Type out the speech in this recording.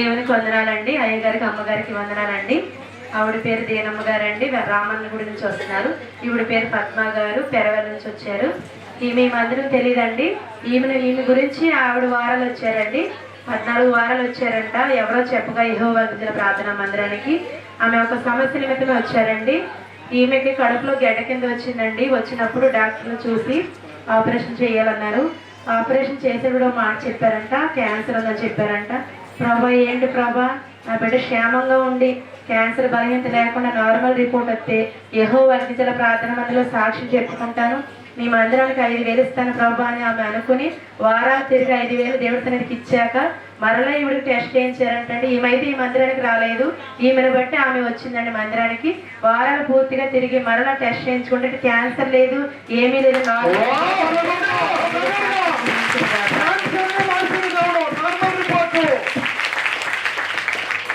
దేవునికి వందనాలండి. అయ్యగారికి అమ్మగారికి వందనాలండి. ఆవిడ పేరు దేనమ్మ గారండి. రామన్న గుడి నుంచి వస్తున్నారు. ఈవిడ పేరు పద్మ గారు. పెరవల నుంచి వచ్చారు. ఈమె మందిరం తెలియదండి ఈమెను ఈమె గురించి ఆవిడ వారాలు వచ్చారండి. పద్నాలుగు వారాలు వచ్చారంట. ఎవరో చెప్పగా ఇహో వందిన ప్రార్థన మందిరానికి. ఆమె ఒక సమస్య నిమిత్తమే వచ్చారండి. ఈమెకి కడుపులో గడ్డ కింద వచ్చిందండి. వచ్చినప్పుడు డాక్టర్లు చూసి ఆపరేషన్ చేయాలన్నారు. ఆపరేషన్ చేసేప్పుడు ఒక మాట చెప్పారంట. క్యాన్సర్ ఉందని చెప్పారంట. ప్రభా ఏంటి ప్రభా? నా బిడ్డ క్షేమంగా ఉండి క్యాన్సర్ బలహీనత లేకుండా నార్మల్ రిపోర్ట్ వస్తే యహో వర్ణించల ప్రార్థన మందిలో సాక్షి చెప్పుకుంటాను. మీ మందిరానికి ఐదు వేలు ఇస్తాను ప్రభా అని ఆమె అనుకుని వారాలు తిరిగి ఐదు వేలు దేవుడి ఇచ్చాక మరలా ఈవిడికి టెస్ట్ చేయించారంటే ఈమె ఈ మందిరానికి రాలేదు. ఈమెను బట్టి ఆమె వచ్చిందండి మందిరానికి. వారాలు పూర్తిగా తిరిగి మరలా టెస్ట్ చేయించుకుంటే క్యాన్సర్ లేదు ఏమీ లేదు నార్మల్.